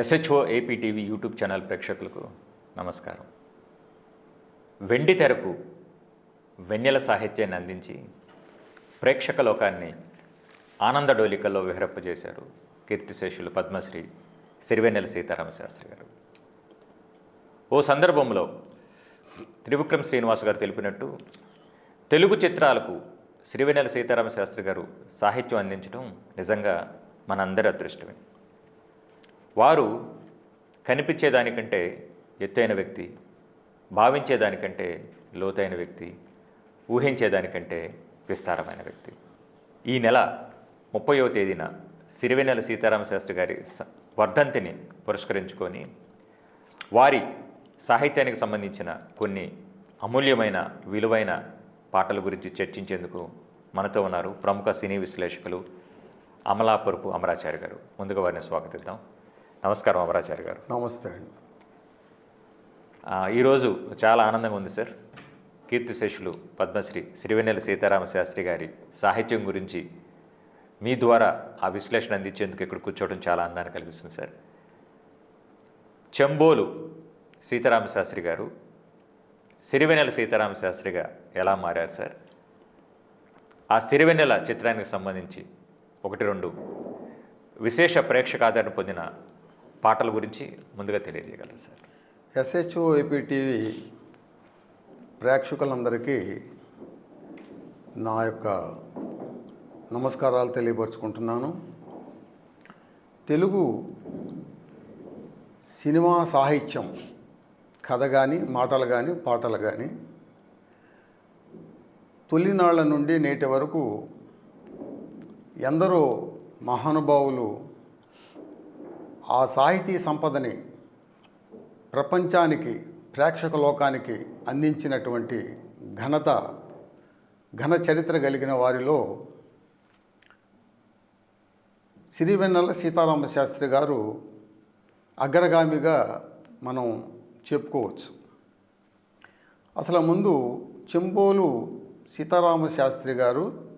SHO APTV YouTube channel ప్రేక్షకులకు నమస్కారం. వెండి తెరకు వెన్నెల సాహిత్యాన్ని అందించి ప్రేక్షక లోకాన్ని ఆనందడోలికల్లో విహరప్పజేశారు కీర్తిశేషులు పద్మశ్రీ సిరివెన్నెల సీతారామ శాస్త్రి గారు. ఓ సందర్భంలో త్రివిక్రమ్ శ్రీనివాస్ గారు తెలిపినట్టు తెలుగు చిత్రాలకు సిరివెన్నెల సీతారామ శాస్త్రి గారు సాహిత్యం అందించడం నిజంగా మనందరి అదృష్టమే. వారు కనిపించేదానికంటే ఎత్తైన వ్యక్తి భావించేదానికంటే లోతైన వ్యక్తి ఊహించేదానికంటే విస్తారమైన వ్యక్తి. ఈ నెల ముప్పయో తేదీన సిరివెన్నెల సీతారామ శాస్త్రి గారి వర్ధంతిని పురస్కరించుకొని వారి సాహిత్యానికి సంబంధించిన కొన్ని అమూల్యమైన విలువైన పాటల గురించి చర్చించేందుకు మనతో ఉన్నారు ప్రముఖ సినీ విశ్లేషకులు అమలాపురపు అమరాచారి గారు. ముందుగా వారిని స్వాగతిద్దాం. నమస్కారం అమరాచారి గారు. నమస్తే అండి. ఈరోజు చాలా ఆనందంగా ఉంది సార్. కీర్తిశేషులు పద్మశ్రీ సిరివెన్నెల సీతారామ శాస్త్రి గారి సాహిత్యం గురించి మీ ద్వారా ఆ విశ్లేషణ అందించేందుకు ఇక్కడ కూర్చోవడం చాలా ఆనందాన్ని కలిగిస్తుంది సార్. చెంబోలు సీతారామ శాస్త్రి గారు సిరివెన్నెల సీతారామ శాస్త్రిగా ఎలా మారారు సార్? ఆ సిరివెన్నెల చిత్రానికి సంబంధించి ఒకటి రెండు విశేష ప్రేక్షక ఆదరణ పొందిన పాటల గురించి ముందుగా తెలియజేయగలరు సార్. ఎస్హెచ్ఓ ఏపీ టీవీ ప్రేక్షకులందరికీ నా యొక్క నమస్కారాలు తెలియపరుచుకుంటున్నాను. తెలుగు సినిమా సాహిత్యం కథ కానీ మాటలు కానీ పాటలు కానీ తొలినాళ్ళ నుండి నేటి వరకు ఎందరో మహానుభావులు ఆ సాహితీ సంపదని ప్రపంచానికి ప్రేక్షక లోకానికి అందించినటువంటి ఘనత ఘన చరిత్ర కలిగిన వారిలో సిరివెన్నెల సీతారామ శాస్త్రి గారు అగ్రగామిగా మనం చెప్పుకోవచ్చు. అసలు ముందు చెంబోలు సీతారామ శాస్త్రి గారు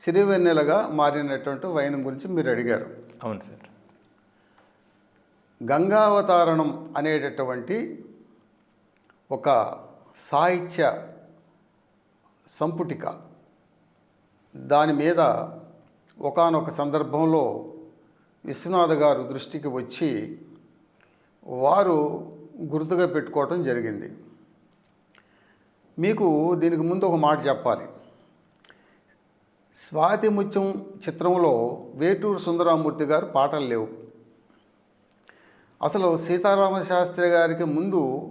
సిరివెన్నెలగా మారినటువంటి వైనం గురించి మీరు అడిగారు. అవును సార్. గంగావతారణం అనేటటువంటి ఒక సాహిత్య సంపుటిక. దాని మీద ఒకానొక సందర్భంలో విశ్వనాథ గారు దృష్టికి వచ్చి వారు గుర్తుగా పెట్టుకోవటం జరిగింది. మీకు దీనికి ముందు ఒక మాట చెప్పాలి. స్వాతి ముత్యం చిత్రంలో వేటూరు సుందరామూర్తి గారు పాటలు లేవు. అసలు సీతారామ శాస్త్రి గారికి ముందు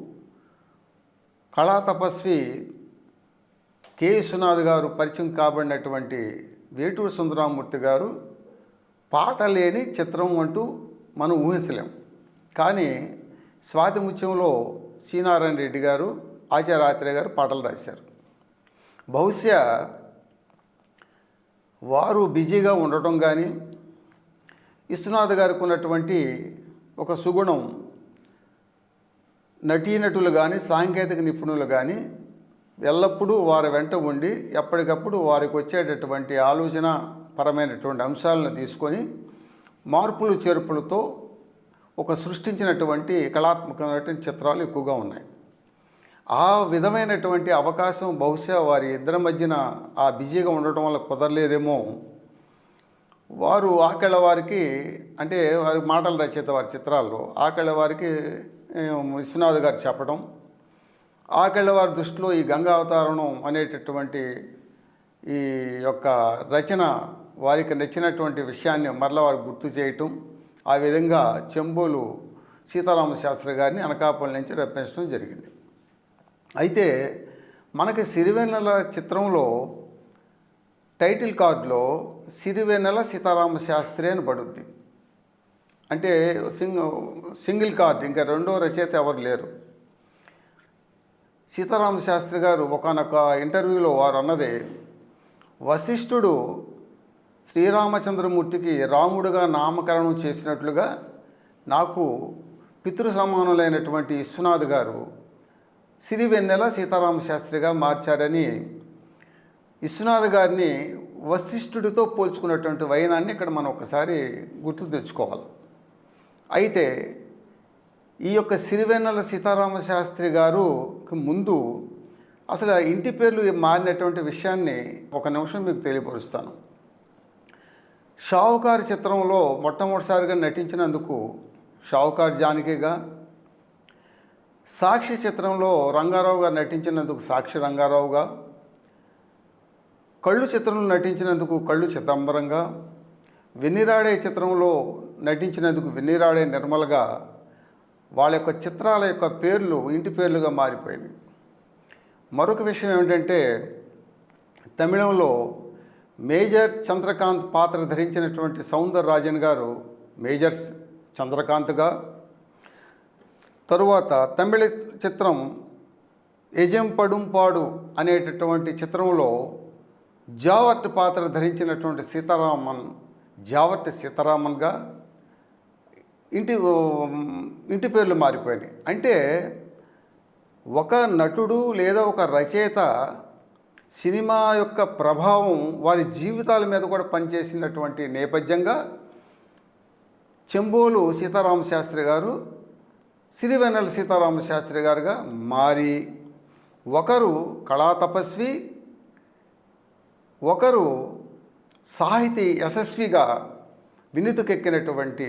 కళా తపస్వి కె విశ్వనాథ్ గారు పరిచయం కాబడినటువంటి వేటూరు సుందరామూర్తి గారు పాట లేని చిత్రం అంటూ మనం ఊహించలేం. కానీ స్వాతి ముత్యంలో శ్రీనారాయణ రెడ్డి గారు ఆచార్య గారు పాటలు రాశారు. బహుశా వారు బిజీగా ఉండటం కానీ విశ్వనాథ్ గారికి ఉన్నటువంటి ఒక సుగుణం. నటీనటులు కానీ సాంకేతిక నిపుణులు కానీ ఎల్లప్పుడూ వారి వెంట ఉండి ఎప్పటికప్పుడు వారికి వచ్చేటటువంటి ఆలోచన పరమైనటువంటి అంశాలను తీసుకొని మార్పులు చేర్పులతో ఒక సృష్టించినటువంటి కళాత్మకమైనటువంటి చిత్రాలు ఎక్కువగా ఉన్నాయి. ఆ విధమైనటువంటి అవకాశం బహుశా వారి ఇద్దరి మధ్యన ఆ బిజీగా ఉండటం వల్ల కుదరలేదేమో వారు ఆకళ్ళ వారికి అంటే వారి మాటల రచయిత వారి చిత్రాల్లో ఆకళ్ళ వారికి విశ్వనాథ్ గారు చెప్పడం ఆకళ్ళ వారి దృష్టిలో ఈ గంగా అవతారణం అనేటటువంటి ఈ యొక్క రచన వారికి నచ్చినటువంటి విషయాన్ని మరల వారు గుర్తు చేయటం ఆ విధంగా చెంబోలు సీతారామ శాస్త్రి గారిని అనకాపల్లి నుంచి రప్పించడం జరిగింది. అయితే మనకి సిరివెన్నెల చిత్రంలో టైటిల్ కార్డులో సిరివెన్నెల సీతారామ శాస్త్రి అని పడుద్ది. అంటే సింగ్ సింగిల్ కార్డ్ ఇంకా రెండో రచయిత ఎవరు లేరు. సీతారామ శాస్త్రి గారు ఒకనొక ఇంటర్వ్యూలో వారు అన్నదే వశిష్ఠుడు శ్రీరామచంద్రమూర్తికి రాముడుగా నామకరణం చేసినట్లుగా నాకు పితృ సమానులైనటువంటి విశ్వనాథ్ గారు సిరివెన్నెల సీతారామ శాస్త్రిగా మార్చారని విశ్వనాథ్ గారిని వశిష్ఠుడితో పోల్చుకున్నటువంటి వైనాన్ని ఇక్కడ మనం ఒకసారి గుర్తు తెచ్చుకోవాలి. అయితే ఈ యొక్క సిరివెన్నెల సీతారామ శాస్త్రి గారుకి ముందు అసలు ఇంటి పేర్లు మారినటువంటి విషయాన్ని ఒక నిమిషం మీకు తెలియపరుస్తాను. షావుకారు చిత్రంలో మొట్టమొదటిసారిగా నటించినందుకు షావుకారు జానకిగా సాక్షి చిత్రంలో రంగారావు గారు నటించినందుకు సాక్షి రంగారావుగా కళ్ళు చిత్రంలో నటించినందుకు కళ్ళు చిదంబరంగా వెన్నిరాడే చిత్రంలో నటించినందుకు వెన్నిరాడే నిర్మలగా వాళ్ళ యొక్క చిత్రాల యొక్క పేర్లు ఇంటి పేర్లుగా మారిపోయినాయి. మరొక విషయం ఏమిటంటే తమిళంలో మేజర్ చంద్రకాంత్ పాత్ర ధరించినటువంటి సౌందర్ రాజన్ గారు మేజర్ చంద్రకాంత్గా తరువాత తమిళ చిత్రం ఎజం పడుంపాడు అనేటటువంటి చిత్రంలో జావర్ట్ పాత్ర ధరించినటువంటి సీతారామన్ జావర్ట్ సీతారామన్గా ఇంటి ఇంటి పేర్లు మారిపోయినాయి. అంటే ఒక నటుడు లేదా ఒక రచయిత సినిమా యొక్క ప్రభావం వారి జీవితాల మీద కూడా పనిచేసినటువంటి నేపథ్యంగా చెంబోలు సీతారామ శాస్త్రి గారు సిరివెన్నెల సీతారామ శాస్త్రి గారుగా మారి ఒకరు కళా తపస్వి ఒకరు సాహితీ యశస్విగా వినుతుకెక్కినటువంటి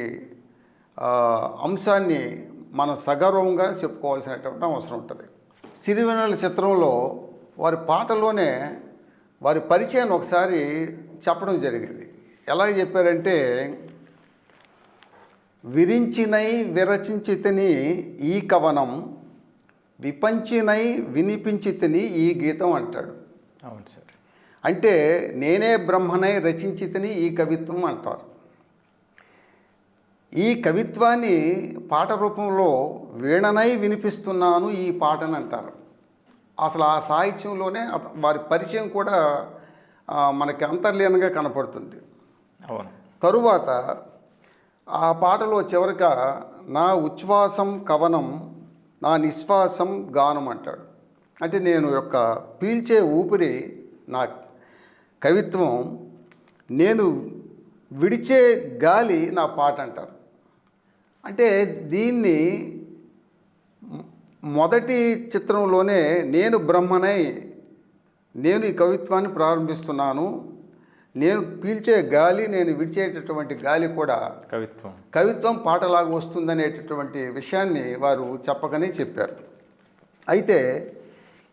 అంశాన్ని మనం సగర్వంగా చెప్పుకోవాల్సినటువంటి అవసరం ఉంటుంది. సిరివెనల చిత్రంలో వారి పాటలోనే వారి పరిచయాన్ని ఒకసారి చెప్పడం జరిగింది. ఎలా చెప్పారంటే విరించినై విరచించితిని ఈ కవనం విపంచినై వినిపించితిని ఈ గీతం అంటాడు. అవును సార్. అంటే నేనే బ్రహ్మనై రచించితిని ఈ కవిత్వం అంటారు. ఈ కవిత్వాన్ని పాట రూపంలో వీణనై వినిపిస్తున్నాను ఈ పాటని అంటారు. అసలు ఆ సాహిత్యంలోనే వారి పరిచయం కూడా మనకి అంతర్లీనంగా కనపడుతుంది. అవును. తరువాత ఆ పాటలో చివరిక నా ఉచ్ఛ్వాసం కవనం నా నిశ్వాసం గానం అంటాడు. అంటే నేను యొక్క పీల్చే ఊపిరి నా కవిత్వం నేను విడిచే గాలి నా పాట అంటారు. అంటే దీన్ని మొదటి చిత్రంలోనే నేను బ్రహ్మనై నేను ఈ కవిత్వాన్ని ప్రారంభిస్తున్నాను నేను పీల్చే గాలి నేను విడిచేటటువంటి గాలి కూడా కవిత్వం. కవిత్వం పాటలాగా వస్తుందనేటటువంటి విషయాన్ని వారు చెప్పకనే చెప్పారు. అయితే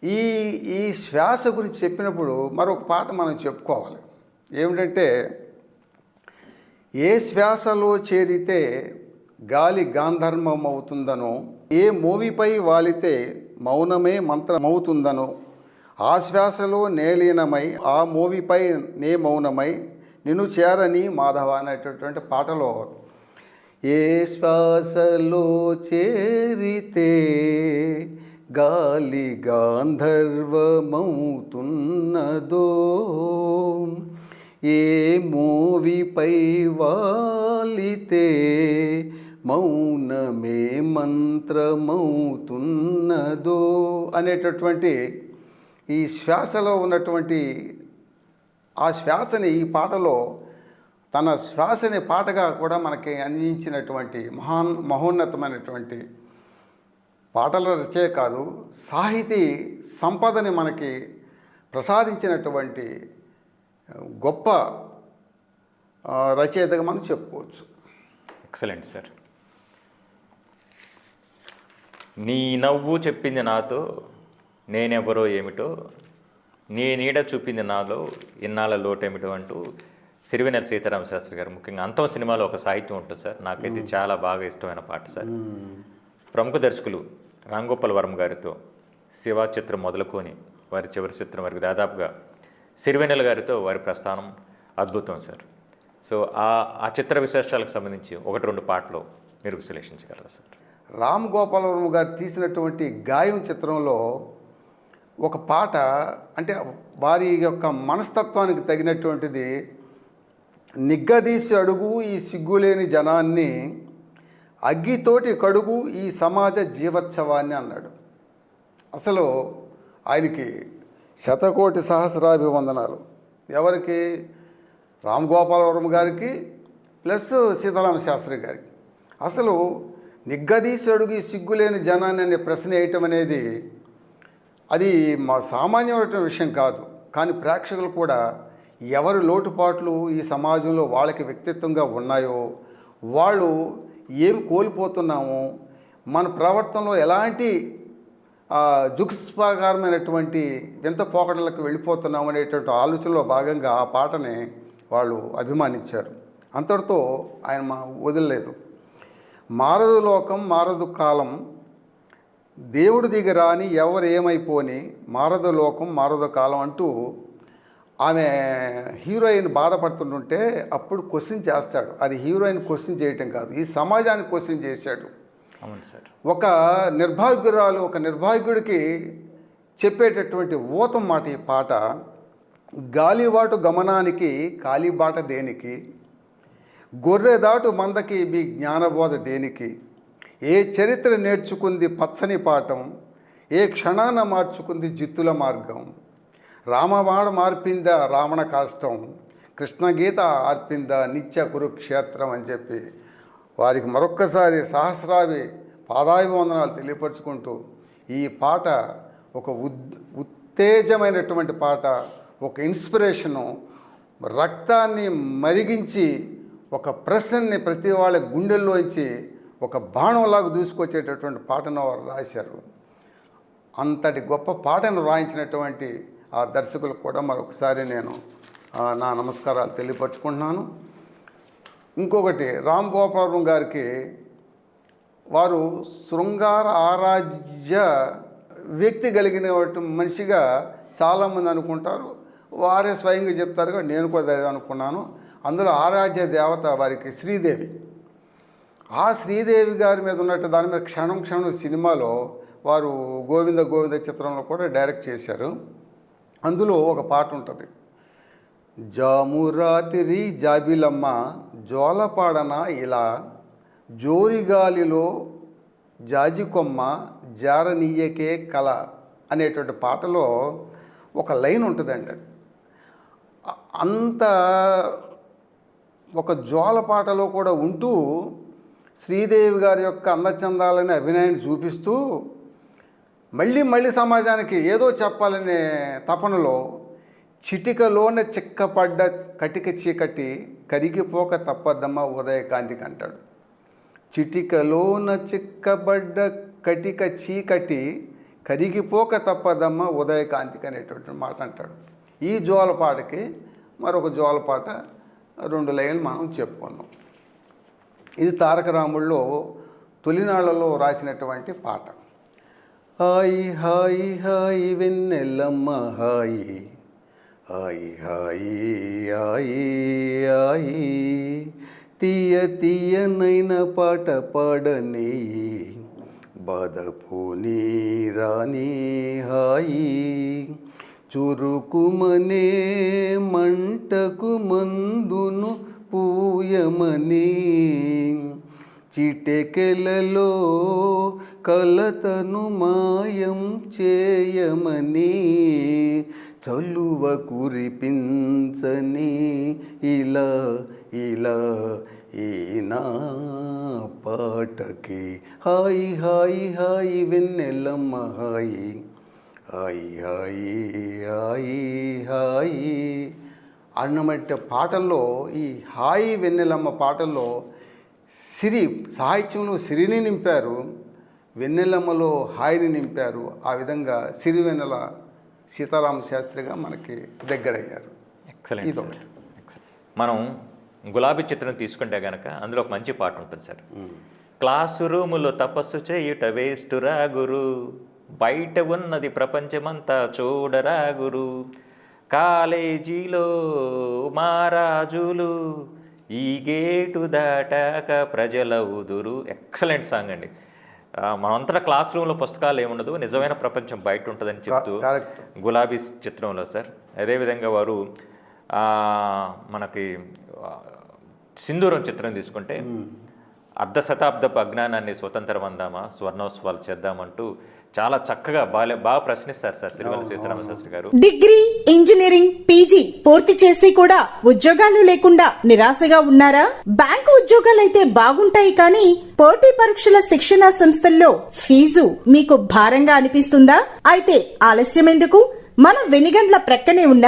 ఈ ఈ శ్వాస గురించి చెప్పినప్పుడు మరొక పాట మనం చెప్పుకోవాలి. ఏమిటంటే ఏ శ్వాసలో చేరితే గాలి గాంధర్మం అవుతుందనో ఏ మూవీపై వాలితే మౌనమే మంత్రమవుతుందనో ఆ శ్వాసలో నేలీనమై ఆ మూవీపై నే మౌనమై నిన్ను చేరని మాధవ అనేటటువంటి పాటలో ఏ శ్వాసలో చేరితే గాలి గాంధర్వమవుతున్నదో ఏ మోవిపై వాలితే మౌనమే మంత్రమవుతున్నదో అనేటటువంటి ఈ శ్వాసలో ఉన్నటువంటి ఆ శ్వాసని ఈ పాటలో తన శ్వాసని పాటగా కూడా మనకి అందించినటువంటి మహాన్ మహోన్నతమైనటువంటి పాటల రచే కాదు సాహితీ సంపదని మనకి ప్రసాదించినటువంటి గొప్ప రచయితగా మనం చెప్పుకోవచ్చు. Excellent sir. నీ నవ్వు చెప్పింది నాతో నేనెవరో ఏమిటో నీ నీడ చూపింది నాలో ఇన్నాళ్ళ లోటేమిటో అంటూ సిరివెనెల సీతారామ శాస్త్రి గారు ముఖ్యంగా అంతం సినిమాలో ఒక సాహిత్యం ఉంటుంది సార్. నాకైతే చాలా బాగా ఇష్టమైన పాట సార్. ప్రముఖ దర్శకులు రాంగోపాల్ వర్మ గారితో శివ చిత్రం మొదలుకొని వారి చివరి చిత్రం వరకు దాదాపుగా సిరివెన్నెల గారితో వారి ప్రస్థానం అద్భుతం సార్. సో ఆ ఆ చిత్ర విశేషాలకు సంబంధించి ఒకటి రెండు పాటలు మీరు విశ్లేషించగలరా సార్? రామ్ గోపాలవరం గారు తీసినటువంటి గాయం చిత్రంలో ఒక పాట అంటే వారి యొక్క మనస్తత్వానికి తగినటువంటిది నిగ్గదీసి అడుగు ఈ సిగ్గులేని జనాన్ని అగ్గితోటి కడుగు ఈ సమాజ జీవోత్సవాన్ని అన్నాడు. అసలు ఆయనకి శతకోటి సహస్రాభివందనాలు. ఎవరికి? రామ్ గోపాలవరం గారికి ప్లస్ సీతారామ శాస్త్రి గారికి. అసలు నిగ్గదీశడుగు సిగ్గులేని జనాన్ని అనే ప్రశ్న వేయటం అనేది అది మా సామాన్యమైన విషయం కాదు. కానీ ప్రేక్షకులు కూడా ఎవరు లోటుపాట్లు ఈ సమాజంలో వాళ్ళకి వ్యక్తిత్వంగా ఉన్నాయో వాళ్ళు ఏం కోల్పోతున్నాము? మన ప్రవర్తనలో ఎలాంటి ఆ, వింత పోకడలకు వెళ్ళిపోతున్నాం అనేటువంటి ఆలోచనలో భాగంగా ఆ పాటని వాళ్ళు అభిమానించారు. అంతటితో ఆయన మా వదిలలేదు. మారదు లోకం మారదు కాలం దేవుడి దిగరాని ఎవరు ఏమైపోని మారదు లోకం మారదు కాలం అంటూ ఆమె హీరోయిన్ బాధపడుతుంటుంటే అప్పుడు క్వశ్చన్ చేస్తాడు. అది హీరోయిన్ క్వశ్చన్ చేయటం కాదు. ఈ సమాజాన్ని క్వశ్చన్ చేశాడు. అవును సార్. ఒక నిర్భాగ్యురాలు ఒక నిర్భాగ్యుడికి చెప్పేటటువంటి ఊతం మాట ఈ పాట గాలివాటు గమనానికి కాలిబాట దేనికి గొర్రెదాటు మందకి మీ జ్ఞానబోధ దేనికి ఏ చరిత్ర నేర్చుకుంది పచ్చని పాఠం ఏ క్షణాన మార్చుకుంది జిత్తుల మార్గం రామవాడ మార్పింద రావణ కాష్టం కృష్ణగీత ఆర్పిందా నిత్య కురుక్షేత్రం అని చెప్పి వారికి మరొక్కసారి సహస్రావి పాదాభివందనాలు తెలియపరుచుకుంటూ ఈ పాట ఒక ఉద్ ఉత్తేజమైనటువంటి పాట ఒక ఇన్స్పిరేషను రక్తాన్ని మరిగించి ఒక ప్రశ్నని ప్రతి వాళ్ళ గుండెల్లోంచి ఒక బాణంలాగా దూసుకొచ్చేటటువంటి పాటను వారు రాశారు. అంతటి గొప్ప పాటను రాయించినటువంటి ఆ దర్శకులకు కూడా మరొకసారి నేను నా నమస్కారాలు తెలియపరుచుకుంటున్నాను. ఇంకొకటి రామ్ గోపాలం గారికి వారు శృంగార ఆరాధ్య వ్యక్తి కలిగిన మనిషిగా చాలామంది అనుకుంటారు. వారే స్వయంగా చెప్తారు నేను కూడా అనుకున్నాను. అందులో ఆరాధ్య దేవత వారికి శ్రీదేవి. ఆ శ్రీదేవి గారి మీద ఉన్నట్టు దాని మీద క్షణం క్షణం సినిమాలో వారు గోవింద గోవింద చిత్రంలో కూడా డైరెక్ట్ చేశారు. అందులో ఒక పాట ఉంటుంది. జామురాతిరి జాబిలమ్మ జోలపాడన ఇలా? జోరిగాలిలో జాజికొమ్మ జారనీయకే కళ అనేటువంటి పాటలో ఒక లైన్ ఉంటుందండి. అంత ఒక జోల పాటలో కూడా ఉంటూ శ్రీదేవి గారి యొక్క అందచందాలని అభినయాన్ని చూపిస్తూ మళ్ళీ మళ్ళీ సమాజానికి ఏదో చెప్పాలనే తపనలో చిటికలోన చిక్కపడ్డ కటిక చీకటి కరిగిపోక తప్పదమ్మ ఉదయకాంతికి అంటాడు. చిటికలోన చిక్కబడ్డ కటిక చీకటి కరిగిపోక తప్పదమ్మ ఉదయకాంతికి అనేటువంటి మాట అంటాడు. ఈ జోలపాటకి మరొక జోలపాట రెండు లైన్లు మనం చెప్పుకున్నాం ఇది తారక రాముల్లో తొలినాళ్ళలో రాసినటువంటి పాట. హాయి హాయి హాయి వెన్నెల్లమ్మ హాయి హాయి హాయి హాయి హాయి తీయ తీయనైన పాట పాడని బాధపోని రాని హాయి చురుకుమనే మంటకు మందును పూయమని చిటెకెలలో కలతను మాయం చేయమని చలువ కురిపించని ఇలా ఇలా ఈనా పాటకి. హాయి హాయి హాయి వెన్నెలమ్మ హాయి. హాయి హాయి హాయి హాయి. అన్నమాట పాటల్లో ఈ హాయి వెన్నెలమ్మ పాటల్లో సిరి సాహిత్యంలో సిరిని నింపారు వెన్నెలమ్మలో హాయిని నింపారు. ఆ విధంగా సిరివెన్నెల సీతారామ శాస్త్రిగా మనకి దగ్గరయ్యారు. సార్ ఎక్సలెంట్ మనం గులాబీ చిత్రం తీసుకుంటే గనక అందులో ఒక మంచి పాట ఉంటుంది సార్ క్లాసు రూములో తపస్సు చేయుట వేస్టురా గురు. బయట ఉన్నది ప్రపంచమంతా చూడరా గురు. కాలేజీలో మారాజులు ఈ గేటు దాటాక ప్రజల ఉదురు. ఎక్సలెంట్ సాంగ్ అండి. మనంతటా క్లాస్ రూమ్లో పుస్తకాలు ఏముండదు నిజమైన ప్రపంచం బయట ఉంటుందని చెప్తూ గులాబీ చిత్రంలో సార్. అదేవిధంగా వారు మనకి సింధూరం చిత్రం తీసుకుంటే అర్ధ శతాబ్దపు అజ్ఞానాన్ని స్వతంత్రం అందామా స్వర్ణోత్సవాలు చేద్దామంటూ చాలా చక్కగా బాగా బాగా ప్రశ్నిస్తారు సార్ సిరివెన్నెల సీతారామ శాస్త్రి గారు. డిగ్రీ ఇంజనీరింగ్ పీజీ పూర్తి చేసి కూడా ఉద్యోగాలు లేకుండా నిరాశగా ఉన్నారా? బ్యాంకు ఉద్యోగాలైతే బాగుంటాయి కానీ పోటీ పరీక్షల శిక్షణ సంస్థల్లో ఫీజు మీకు భారంగా అనిపిస్తుందా? అయితే ఆలస్యం ఎందుకు మన వెనిగండ్ల ప్రక్కనే ఉన్న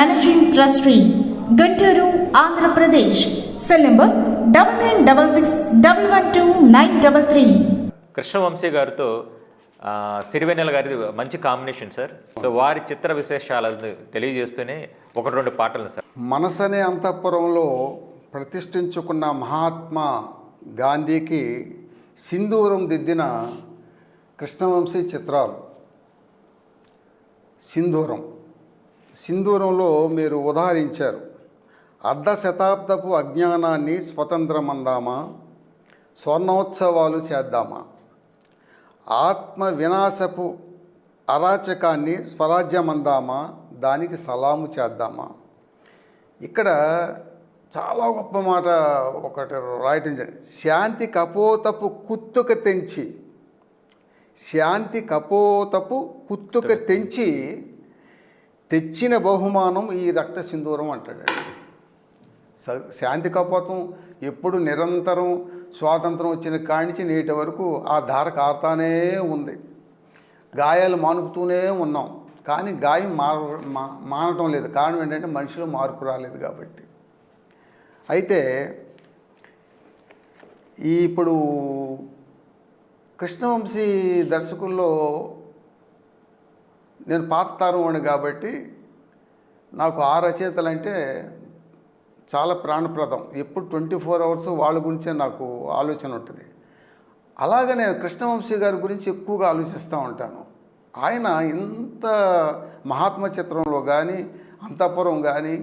managing trustee Guntur Andhra Pradesh cell number double nine double six double one two nine double three Krishna Vamsi గారితో సిరివెన్నెల గారిది మంచి కాంబినేషన్ సార్ సో వారి చిత్ర విశేషాలను తెలియజేస్తూనే ఒకటి రెండు పాటలు సార్ మనసనే అంతఃపురంలో ప్రతిష్ఠించుకున్న మహాత్మా గాంధీకి సింధూరం దిద్దిన కృష్ణవంశీ చిత్రాలు. సింధూరం. సింధూరంలో మీరు ఉదాహరించారు. అర్ధ శతాబ్దపు అజ్ఞానాన్ని స్వతంత్రమందామా? స్వర్ణోత్సవాలు చేద్దామా? ఆత్మ వినాశపు అరాచకాన్ని స్వరాజ్యమందామా? దానికి సలాము చేద్దామా? ఇక్కడ చాలా గొప్ప మాట ఒకటి రాయటం శాంతి కపోతపు కుత్తుక తెంచి శాంతి కపోతపు కుత్తుక తెంచి తెచ్చిన బహుమానం ఈ రక్త సింధూరం అంటాడు. స- శాంతి కపోతం ఎప్పుడు నిరంతరం స్వాతంత్రం వచ్చిన కాణించి నుంచి నేటి వరకు ఆ ధార కారుతానే ఉంది. గాయాలు మానుపుతూనే ఉన్నాం కానీ గాయం మార మా- మానటం లేదు. కారణం ఏంటంటే మనిషిలో మార్పు రాలేదు కాబట్టి. అయితే ఇప్పుడు కృష్ణవంశీ దర్శకుల్లో నేను పాత తరం వాడిని కాబట్టి నాకు ఆ రచయితలంటే చాలా ప్రాణప్రదం. ఎప్పుడు ట్వంటీ ఫోర్ అవర్స్ వాళ్ళ గురించే నాకు ఆలోచన ఉంటుంది. అలాగే నేను కృష్ణవంశీ గారి గురించి ఎక్కువగా ఆలోచిస్తూ ఉంటాను. ఆయన ఇంత మహాత్మ చిత్రంలో కానీ అంతఃపురం కానీ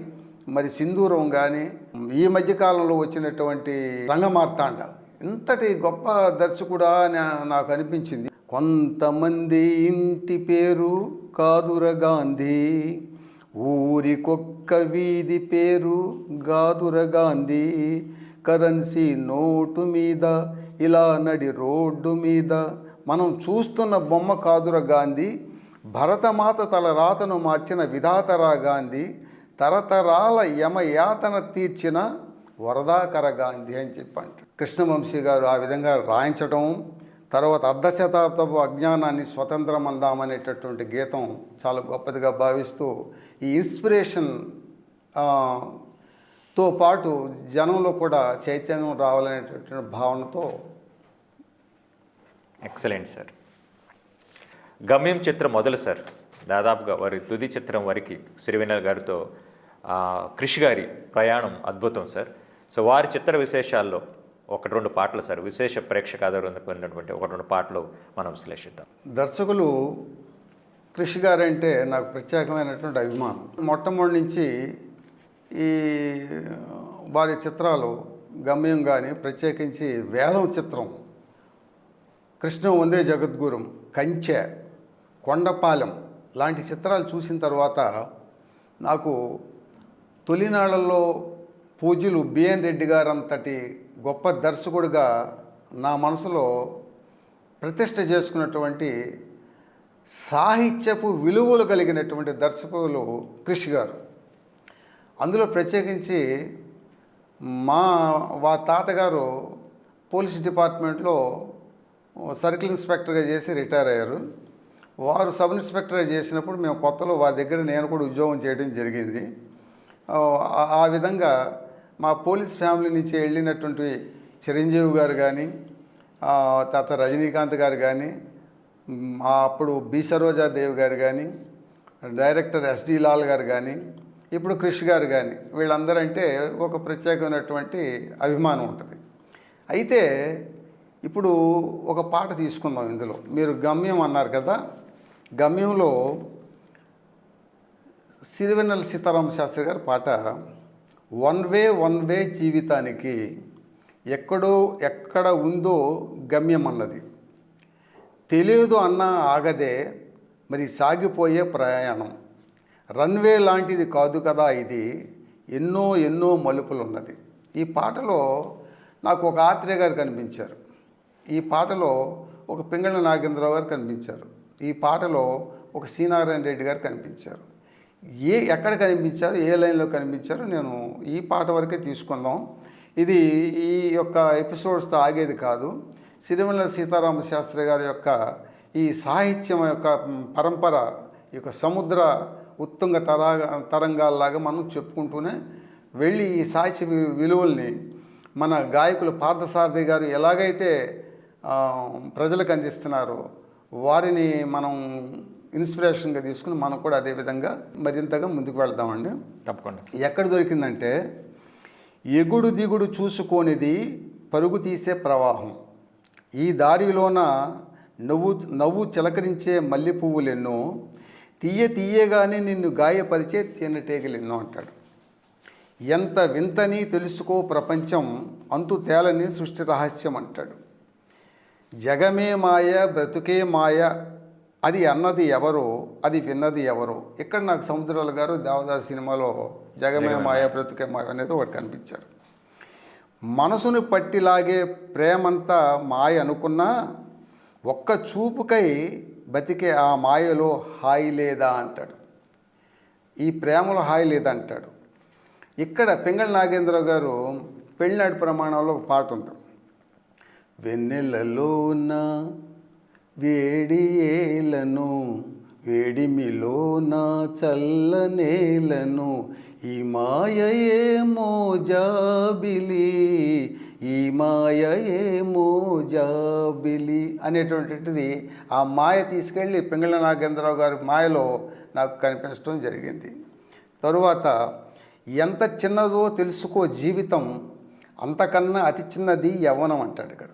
మరి సింధూరం కానీ ఈ మధ్యకాలంలో వచ్చినటువంటి రంగమార్తాండ ఇంతటి గొప్ప దర్శకుడా నాకు అనిపించింది. కొంతమంది ఇంటి పేరు కాదుర గాంధీ ఊరికొక్క వీధి పేరు గాదుర గాంధీ. కరెన్సీ నోటు మీద ఇలా నడి రోడ్డు మీద. మనం చూస్తున్న బొమ్మ కాదుర గాంధీ భరతమాత తల రాతను మార్చిన విధాతరా గాంధీ తరతరాల యమయాతన తీర్చిన వరదాకర గాంధీ అని చెప్పండి కృష్ణవంశీ గారు ఆ విధంగా రాయించటం తర్వాత అర్ధశతాబ్దపు అజ్ఞానాన్ని స్వతంత్రం అందామనేటటువంటి గీతం చాలా గొప్పదిగా భావిస్తూ ఈ ఇన్స్పిరేషన్తో పాటు జనంలో కూడా చైతన్యం రావాలనేటటువంటి భావనతో ఎక్సలెంట్ సార్. గమ్యం చిత్రం మొదలు సార్. దాదాపుగా వారి తుది చిత్రం వరకు సిరివెన్నెల గారితో కృషి గారి ప్రయాణం అద్భుతం సార్. సో వారి చిత్ర విశేషాల్లో ఒకటి రెండు పాటలు సార్ విశేష ప్రేక్షక పొందినటువంటి ఒకటి రెండు పాటలు మనం విశ్లేషిద్దాం. దర్శకులు కృషి గారంటే నాకు ప్రత్యేకమైనటువంటి అభిమానం. మొట్టమొదటి నుంచి ఈ వారి చిత్రాలు గమ్యం కానీ ప్రత్యేకించి వేదం చిత్రం కృష్ణ వందే జగద్గురం కంచె కొండపాలెం లాంటి చిత్రాలు చూసిన తర్వాత నాకు తొలినాళ్ళలో పూజలు బిఎన్ రెడ్డి గారంతటి గొప్ప దర్శకుడిగా నా మనసులో ప్రతిష్ట చేసుకున్నటువంటి సాహిత్యపు విలువలు కలిగినటువంటి దర్శకులు కృషి గారు. అందులో ప్రత్యేకించి మా వా తాతగారు పోలీస్ డిపార్ట్మెంట్లో సర్కిల్ ఇన్స్పెక్టర్గా చేసి రిటైర్ అయ్యారు. వారు సబ్ ఇన్స్పెక్టర్గా చేసినప్పుడు మేము కొత్తలో వారి దగ్గర నేను కూడా ఉద్యోగం చేయడం జరిగింది. ఆ- ఆ విధంగా మా పోలీస్ ఫ్యామిలీ నుంచి వెళ్ళినటువంటి చిరంజీవి గారు కానీ తర్వాత రజనీకాంత్ గారు కానీ మా అప్పుడు బి. సరోజాదేవి గారు కానీ డైరెక్టర్ ఎస్డి లాల్ గారు కానీ ఇప్పుడు క్రిష్ గారు కానీ వీళ్ళందరూ అంటే ఒక ప్రత్యేకమైనటువంటి అభిమానం ఉంటుంది. అయితే ఇప్పుడు ఒక పాట తీసుకుందాం ఇందులో. మీరు గమ్యం అన్నారు కదా గమ్యంలో సిరివెన్నెల సీతారామ శాస్త్రి గారి పాట వన్ వే వన్ వే జీవితానికి ఎక్కడో ఎక్కడ ఉందో గమ్యం అన్నది. తెలియదు అన్న ఆగదే మరి సాగిపోయే ప్రయాణం. రన్వే లాంటిది కాదు కదా ఇది. ఎన్నో ఎన్నో మలుపులు ఉన్నది ఈ పాటలో నాకు ఒక ఆత్రేయ గారు కనిపించారు. ఈ పాటలో ఒక పింగళ నాగేంద్రరావు గారు కనిపించారు. ఈ పాటలో ఒక శ్రీనారాయణ రెడ్డి గారు కనిపించారు. ఏ ఎక్కడ కనిపించారు ఏ లైన్లో కనిపించారు నేను ఈ పాట వరకే తీసుకుందాం. ఇది ఈ యొక్క ఎపిసోడ్స్తో ఆగేది కాదు. సిరిమల సీతారామ శాస్త్రి గారి యొక్క ఈ సాహిత్యం యొక్క పరంపర ఈ యొక్క సముద్ర ఉత్తుంగ తరా తరంగాల్లాగా మనం చెప్పుకుంటూనే వెళ్ళి ఈ సాహిత్య విలువల్ని మన గాయకులు పార్థసారథి గారు ఎలాగైతే ప్రజలకు అందిస్తున్నారో వారిని మనం ఇన్స్పిరేషన్గా తీసుకుని మనం కూడా అదేవిధంగా మరింతగా ముందుకు వెళ్దామండి. తప్పకుండా. ఎక్కడ దొరికిందంటే ఎగుడు దిగుడు చూసుకోనిది పరుగు తీసే ప్రవాహం. ఈ దారిలోన నవ్వు నవ్వు చిలకరించే మల్లె పువ్వులెన్నో తీయ తీయగానే నిన్ను గాయపరిచే తేనెటీగలెన్నో అంటాడు. ఎంత వింతని తెలుసుకో ప్రపంచం అంతు తేలని సృష్టి రహస్యం అంటాడు. జగమే మాయ బ్రతుకే మాయ అది అన్నది ఎవరో అది విన్నది ఎవరో? ఇక్కడ నాకు సముద్రాల గారు దేవదాస్ సినిమాలో జగమే మాయ బ్రతుకే మాయ అనేది ఒకటి కనిపించారు. మనసును పట్టిలాగే ప్రేమంతా మాయ అనుకున్నా ఒక్క చూపుకై బతికే ఆ మాయలో హాయి లేదా అంటాడు. ఈ ప్రేమలో హాయి లేదంటాడు ఇక్కడ పింగళ నాగేంద్ర గారు పెళ్ళినాటి ప్రమాణంలో ఒక పాట ఉంది. వెన్నెలలోన వేడి ఏలను వేడిమిలోన చల్లనేలను ఈ మాయయే జాబిలి ఈ మాయయే జాబిలి అనేటువంటిది ఆ మాయ తీసుకెళ్ళి పింగళ నాగేంద్రరావు గారి మాయలో నాకు కనిపించడం జరిగింది. తరువాత ఎంత చిన్నదో తెలుసుకో జీవితం అంతకన్నా అతి చిన్నది యవ్వనం అంటాడు ఇక్కడ.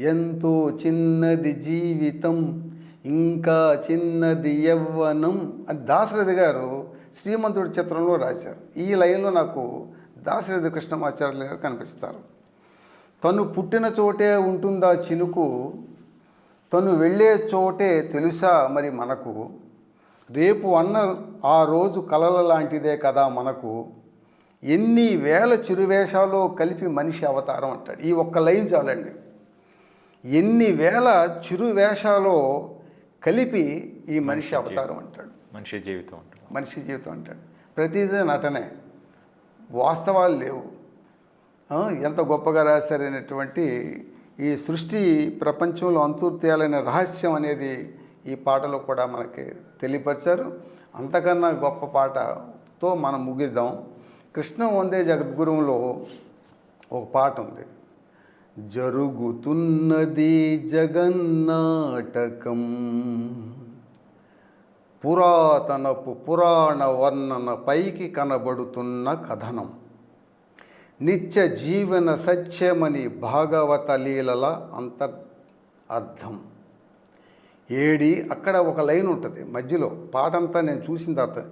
ఎంతో చిన్నది జీవితం ఇంకా చిన్నది యవ్వనం అని దాశరథి గారు శ్రీమంతుడి చిత్రంలో రాశారు. ఈ లైన్లో నాకు దాశరథి కృష్ణమాచార్యులు గారు కనిపిస్తారు. తను పుట్టిన చోటే ఉంటుందా చినుకు? తను వెళ్ళే చోటే తెలుసా మరి మనకు? రేపు అన్న ఆ రోజు కలల లాంటిదే కదా మనకు? ఎన్ని వేల చిరువేషాలో కలిపి మనిషి అవతారం అంటాడు. ఈ ఒక్క లైన్ చాలండి. ఎన్ని వేల చిరువేషాలు కలిపి ఈ మనిషి అవతారం అంటాడు. మనిషి జీవితం ఉంటుంది మనిషి జీవితం అంటాడు. ప్రతిదీ నటనే. వాస్తవాలు లేవు. ఎంత గొప్పగా రాశారనేటువంటి ఈ సృష్టి ప్రపంచంలో అంతుర్తేయాలనే రహస్యం అనేది ఈ పాటలో కూడా మనకి తెలియపరిచారు. అంతకన్నా గొప్ప పాటతో మనం ముగిద్దాం. కృష్ణ వందే జగద్గురువులో ఒక పాట ఉంది. జరుగుతున్నది జగన్నాటకం. పురాతనపు పురాణ వర్ణన పైకి కనబడుతున్న కథనం. నిత్య జీవన సత్యమని భాగవత లీలల అంతర్ అర్థం. ఏడి అక్కడ ఒక లైన్ ఉంటుంది. మధ్యలో పాటంతా నేను చూసిన తర్వాత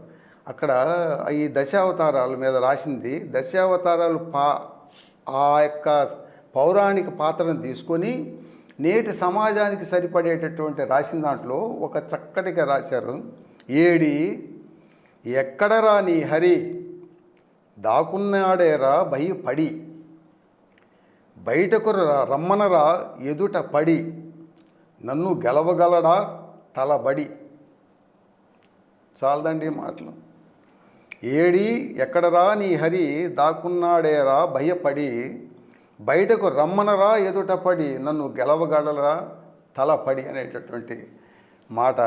అక్కడ ఈ దశావతారాల మీద రాసింది దశావతారాలు పా ఆ యొక్క పౌరాణిక పాత్రను తీసుకొని నేటి సమాజానికి సరిపడేటటువంటి రాసిన దాంట్లో ఒక చక్కటిగా రాశారు. ఏడి ఎక్కడరా నీ హరి? దాకున్నాడేరా భయపడి. బయటకు రమ్మనరా ఎదుట పడి. నన్ను గెలవగలడా తలబడి. చాలదండి మాటలు. ఏడి ఎక్కడరా నీ హరి? దాక్కున్నాడేరా భయపడి. బయటకు రమ్మనరా ఎదుట పడి నన్ను గెలవగలరా? తలపడి అనేటటువంటి మాట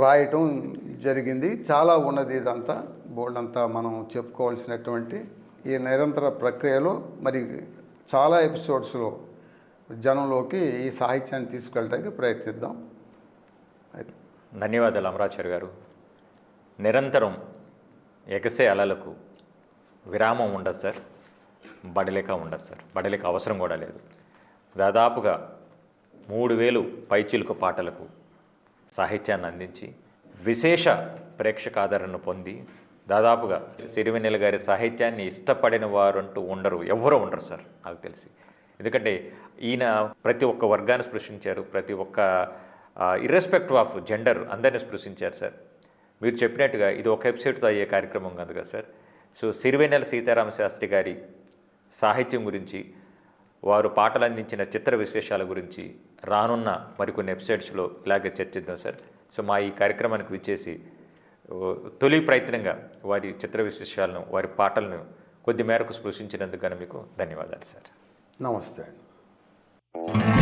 రాయటం జరిగింది. చాలా ఉన్నది ఇదంతా. బోర్డు అంతా మనం చెప్పుకోవాల్సినటువంటి ఈ నిరంతర ప్రక్రియలో మరి చాలా ఎపిసోడ్స్లో జనంలోకి ఈ సాహిత్యాన్ని తీసుకెళ్ళడానికి ప్రయత్నిద్దాం. ధన్యవాదాలు అమరాచారి గారు. నిరంతరం ఎగసే అలలకు విరామం ఉండదు సార్. బడలేక ఉండదు సార్. బడలేక అవసరం కూడా లేదు. దాదాపుగా మూడు వేలు పైచిలుక పాటలకు సాహిత్యాన్ని అందించి విశేష ప్రేక్షకాదరణను పొంది దాదాపుగా సిరివెన్నెల గారి సాహిత్యాన్ని ఇష్టపడిన వారు అంటూ ఉండరు ఎవరో ఉండరు సార్ నాకు తెలిసి. ఎందుకంటే ఈయన ప్రతి ఒక్క వర్గాన్ని స్పృశించారు ప్రతి ఒక్క ఇర్రెస్పెక్టివ్ ఆఫ్ జెండర్ అందరిని స్పృశించారు సార్. మీరు చెప్పినట్టుగా ఇది ఒక ఎపిసోడ్తో అయ్యే కార్యక్రమం కాదు కదా సార్. సో సిరివెన్నెల సీతారామ శాస్త్రి గారి సాహిత్యం గురించి వారు పాటలు అందించిన చిత్ర విశేషాల గురించి రానున్న మరికొన్ని ఎపిసోడ్స్లో ఇలాగే చర్చిద్దాం సార్. సో మా ఈ కార్యక్రమానికి విచ్చేసి తొలి ప్రయత్నంగా వారి చిత్ర విశేషాలను వారి పాటలను కొద్ది మేరకు స్పృశించినందుకు మీకు ధన్యవాదాలు సార్. నమస్తే అండి.